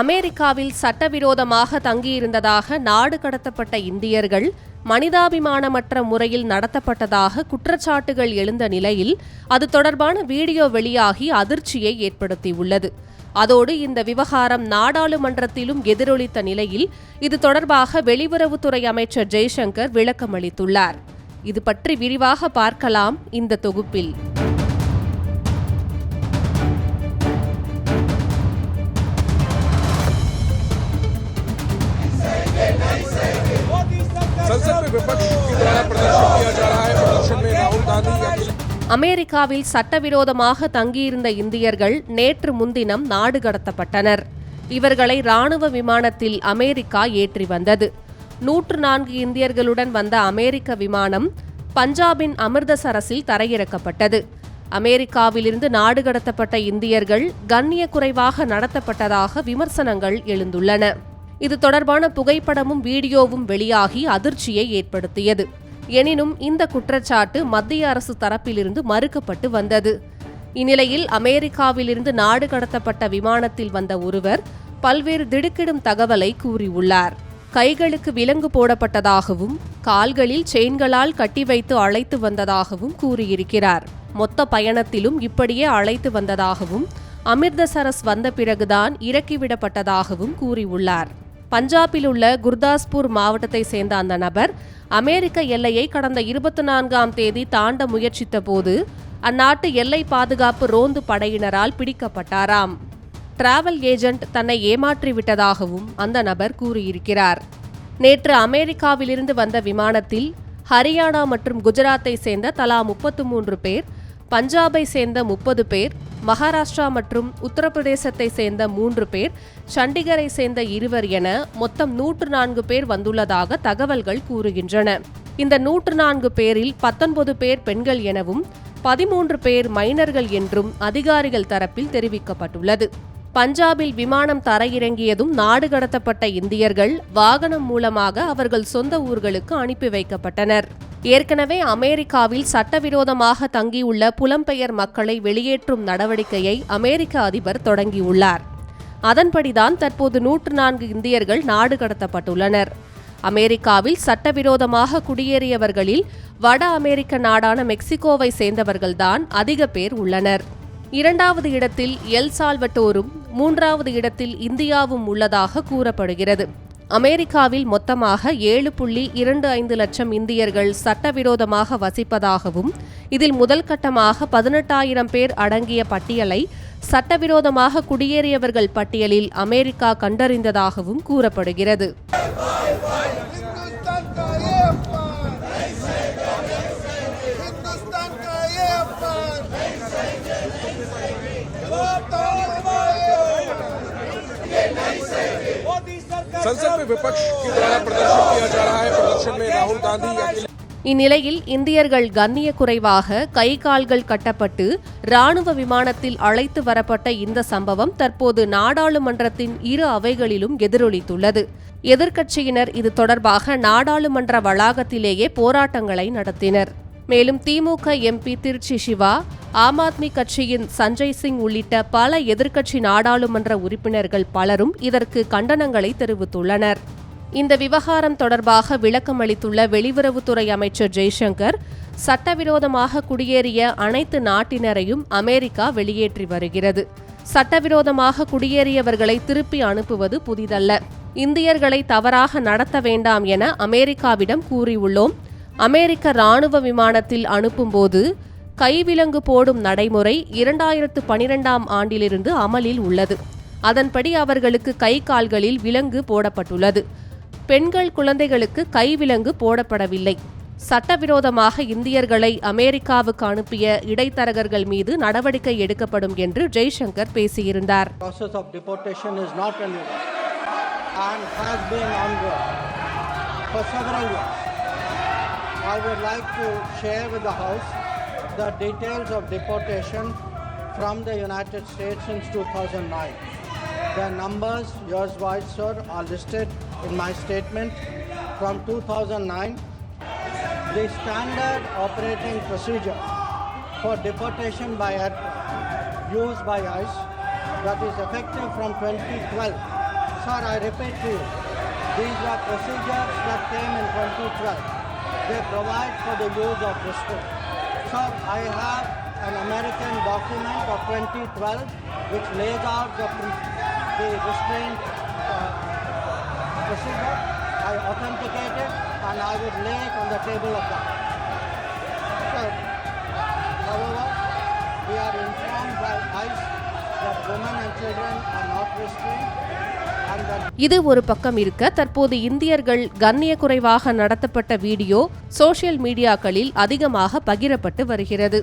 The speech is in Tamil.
அமெரிக்காவில் சட்டவிரோதமாக தங்கியிருந்ததாக நாடு கடத்தப்பட்ட இந்தியர்கள் மனிதாபிமானமற்ற முறையில் நடத்தப்பட்டதாக குற்றச்சாட்டுகள் எழுந்த நிலையில் அது தொடர்பான வீடியோ வெளியாகி அதிர்ச்சியை ஏற்படுத்தியுள்ளது. அதோடு இந்த விவகாரம் நாடாளுமன்றத்திலும் எதிரொலித்த நிலையில் இது தொடர்பாக வெளியுறவுத்துறை அமைச்சர் ஜெய்சங்கர் விளக்கமளித்துள்ளார். இது பற்றி விரிவாக பார்க்கலாம் இந்த தொகுப்பில். संसद में विपक्ष के द्वारा प्रदर्शन किया जा रहा है प्रदर्शन में राहुल गांधी अखिल அமெரிக்காவில் சட்டவிரோதமாக தங்கியிருந்த இந்தியர்கள் நேற்று முன்தினம் நாடு கடத்தப்பட்டனர் இவர்களை ராணுவ விமானத்தில் அமெரிக்கா ஏற்றி வந்தது நூற்று நான்கு இந்தியர்களுடன் வந்த அமெரிக்க விமானம் பஞ்சாபின் அமிர்தசரஸில் தரையிறக்கப்பட்டது அமெரிக்காவிலிருந்து நாடு கடத்தப்பட்ட இந்தியர்கள் கண்ணிய குறைவாக நடத்தப்பட்டதாக விமர்சனங்கள் எழுந்துள்ளன இது தொடர்பான புகைப்படமும் வீடியோவும் வெளியாகி அதிர்ச்சியை ஏற்படுத்தியது. எனினும் இந்த குற்றச்சாட்டு மத்திய அரசு தரப்பிலிருந்து மறுக்கப்பட்டு வந்தது. இந்நிலையில் அமெரிக்காவிலிருந்து நாடு கடத்தப்பட்ட விமானத்தில் வந்த ஒருவர் பல்வேறு திடுக்கிடும் தகவலை கூறியுள்ளார். கைகளுக்கு விலங்கு போடப்பட்டதாகவும் கால்களில் செயின்களால் கட்டி வைத்து அழைத்து வந்ததாகவும் கூறியிருக்கிறார். மொத்த பயணத்திலும் இப்படியே அழைத்து வந்ததாகவும் அமிர்தசரஸ் வந்த பிறகுதான் இறக்கிவிடப்பட்டதாகவும் கூறியுள்ளார். பஞ்சாபில் உள்ள குர்தாஸ்பூர் மாவட்டத்தை சேர்ந்த அந்த நபர் அமெரிக்க எல்லையை கடந்த இருபத்தி நான்காம் தேதி தாண்ட முயற்சித்த போது அந்நாட்டு எல்லை பாதுகாப்பு ரோந்து படையினரால் பிடிக்கப்பட்டாராம். டிராவல் ஏஜென்ட் தன்னை ஏமாற்றிவிட்டதாகவும் அந்த நபர் கூறியிருக்கிறார். நேற்று அமெரிக்காவிலிருந்து வந்த விமானத்தில் ஹரியானா மற்றும் குஜராத்தை சேர்ந்த தலா முப்பத்து மூன்று பேர் பஞ்சாபை சேர்ந்த முப்பது பேர் மகாராஷ்டிரா மற்றும் உத்தரப்பிரதேசத்தை சேர்ந்த மூன்று பேர் சண்டிகரை சேர்ந்த இருவர் என மொத்தம் நூற்று நான்கு பேர் வந்துள்ளதாக தகவல்கள் கூறுகின்றன. இந்த நூற்று நான்கு பேரில் பத்தொன்பது பேர் பெண்கள் எனவும் பதிமூன்று பேர் மைனர்கள் என்றும் அதிகாரிகள் தரப்பில் தெரிவிக்கப்பட்டுள்ளது. பஞ்சாபில் விமானம் தரையிறங்கியதும் நாடு கடத்தப்பட்ட இந்தியர்கள் வாகனம் மூலமாக அவர்கள் சொந்த ஊர்களுக்கு அனுப்பி வைக்கப்பட்டனர். ஏற்கனவே அமெரிக்காவில் சட்டவிரோதமாக தங்கியுள்ள புலம்பெயர் மக்களை வெளியேற்றும் நடவடிக்கையை அமெரிக்க அதிபர் தொடங்கியுள்ளார். அதன்படிதான் தற்போது நூற்று நான்கு இந்தியர்கள் நாடு கடத்தப்பட்டுள்ளனர். அமெரிக்காவில் சட்டவிரோதமாக குடியேறியவர்களில் வட அமெரிக்க நாடான மெக்சிகோவை சேர்ந்தவர்கள்தான் அதிக பேர் உள்ளனர். இரண்டாவது இடத்தில் எல் சால்வட்டோரும் மூன்றாவது இடத்தில் இந்தியாவும் உள்ளதாக கூறப்படுகிறது. அமெரிக்காவில் மொத்தமாக ஏழு புள்ளி இரண்டு ஐந்து லட்சம் இந்தியர்கள் சட்டவிரோதமாக வசிப்பதாகவும் இதில் முதல் கட்டமாக பதினெட்டாயிரம் பேர் அடங்கிய பட்டியலை சட்டவிரோதமாக குடியேறியவர்கள் பட்டியலில் அமெரிக்கா கண்டறிந்ததாகவும் கூறப்படுகிறது. संसद में विपक्ष के द्वारा प्रदर्शन किया जा रहा है प्रदर्शन में राहुल गांधी अखिल இந்நிலையில் இந்தியர்கள் கண்ணிய குறைவாக கை கால்கள் கட்டப்பட்டு ராணுவ விமானத்தில் அழைத்து வரப்பட்ட இந்த சம்பவம் தற்போது நாடாளுமன்றத்தின் இரு அவைகளிலும் எதிரொலித்துள்ளது எதிர்க்கட்சியினர் இது தொடர்பாக நாடாளுமன்ற வளாகத்திலேயே போராட்டங்களை நடத்தினர் மேலும் திமுக எம்பி திருச்சி சிவா ஆம் ஆத்மி கட்சியின் சஞ்சய் சிங் உள்ளிட்ட பல எதிர்க்கட்சி நாடாளுமன்ற உறுப்பினர்கள் பலரும் இதற்கு கண்டனங்களை தெரிவித்துள்ளனர். இந்த விவகாரம் தொடர்பாக விளக்கமளித்துள்ள வெளியுறவுத்துறை அமைச்சர் ஜெய்சங்கர் சட்டவிரோதமாக குடியேறிய அனைத்து நாட்டினரையும் அமெரிக்கா வெளியேற்றி வருகிறது. சட்டவிரோதமாக குடியேறியவர்களை திருப்பி அனுப்புவது புதிதல்ல. இந்தியர்களை தவறாக நடத்த வேண்டாம் என அமெரிக்காவிடம் கூறியுள்ளோம். அமெரிக்க ராணுவ விமானத்தில் அனுப்பும்போது கைவிலங்கு போடும் நடைமுறை இரண்டாயிரத்து பனிரெண்டாம் ஆண்டிலிருந்து அமலில் உள்ளது. அதன்படி அவர்களுக்கு கை கால்களில் விலங்கு போடப்பட்டுள்ளது. பெண்கள் குழந்தைகளுக்கு கைவிலங்கு போடப்படவில்லை. சட்டவிரோதமாக இந்தியர்களை அமெரிக்காவுக்கு அனுப்பிய இடைத்தரகர்கள் மீது நடவடிக்கை எடுக்கப்படும் என்று ஜெய்சங்கர் பேசியிருந்தார். And has been ongoing for several years. I would like to share with the House the details of deportation from the United States since 2009. The numbers, yours wise, sir, are listed in my statement from 2009. The standard operating procedure for deportation by aircraft used by ICE that is effective from 2012 Sir, I repeat to you, these are procedures that came in 2012. They provide for the use of restraint. So I have an American document of 2012 which lays out the, the restraint uh, procedure. I authenticate it and I will lay it on the table of that. Sir, however, we are informed by ICE that women and children are not restrained இது ஒரு பக்கம் இருக்க தற்போது இந்தியர்கள் கண்ணிய குறைவாக நடத்தப்பட்ட வீடியோ சோசியல் மீடியாக்களில் அதிகமாக பகிரப்பட்டு வருகிறது.